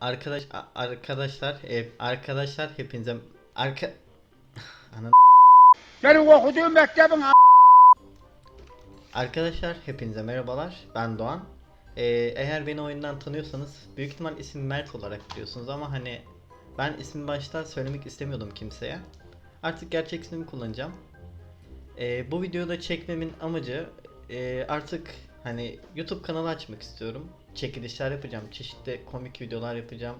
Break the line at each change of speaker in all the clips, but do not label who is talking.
Arkadaş arkadaşlar e, arkadaşlar hepinize arka Anam.
Senin okuduğun mektebin
Arkadaşlar hepinize merhabalar. Ben Doğan. Ee, eğer beni oyundan tanıyorsanız büyük ihtimal isim Mert olarak biliyorsunuz ama hani ben ismi başta söylemek istemiyordum kimseye. Artık gerçek ismimi kullanacağım. Ee, bu videoda çekmemin amacı e, artık hani YouTube kanalı açmak istiyorum. Çekilişler yapacağım, çeşitli komik videolar yapacağım.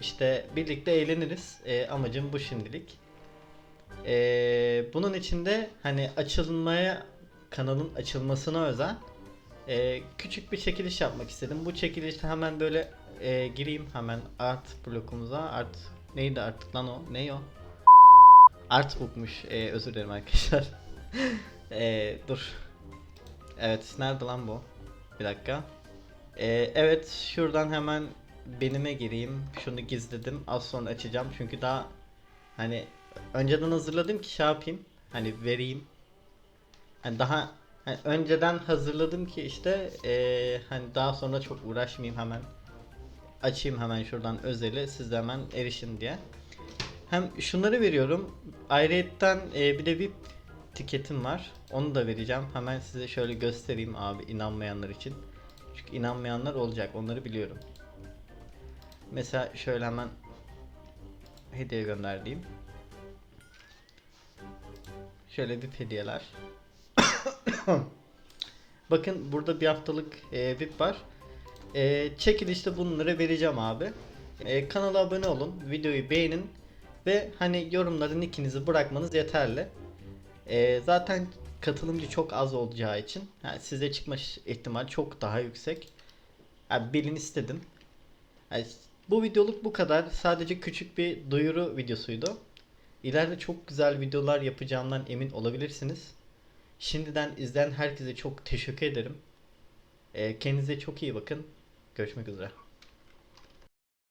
İşte birlikte eğleniriz. Ee, amacım bu şimdilik. Ee, bunun içinde hani açılmaya kanalın açılmasına özel e, küçük bir çekiliş yapmak istedim. Bu çekilişte hemen böyle e, gireyim hemen art blokumuza. Art neydi artık lan o? Ne o? Artbook'muş. E, özür dilerim arkadaşlar. E, dur. Evet nerede lan bu? Bir dakika. E, evet şuradan hemen benime gireyim. Şunu gizledim. Az sonra açacağım çünkü daha hani önceden hazırladım ki şey yapayım. Hani vereyim. Hani daha hani önceden hazırladım ki işte eee, hani daha sonra çok uğraşmayayım hemen açayım hemen şuradan özeli siz de hemen erişin diye. Hem şunları veriyorum. Ayrıyetten eee, bir de VIP tiketim var. Onu da vereceğim. Hemen size şöyle göstereyim abi inanmayanlar için. Çünkü inanmayanlar olacak. Onları biliyorum. Mesela şöyle hemen hediye gönderdiğim. Şöyle bir hediyeler. Bakın burada bir haftalık e, VIP var. E, çekilişte bunları vereceğim abi. E, kanala abone olun, videoyu beğenin ve hani yorumların ikinizi bırakmanız yeterli. E, zaten katılımcı çok az olacağı için yani size çıkma ihtimal çok daha yüksek. Yani bilin istedim. Yani bu videoluk bu kadar. Sadece küçük bir duyuru videosuydu. İleride çok güzel videolar yapacağımdan emin olabilirsiniz. Şimdiden izleyen herkese çok teşekkür ederim. Ee, kendinize çok iyi bakın. Görüşmek üzere.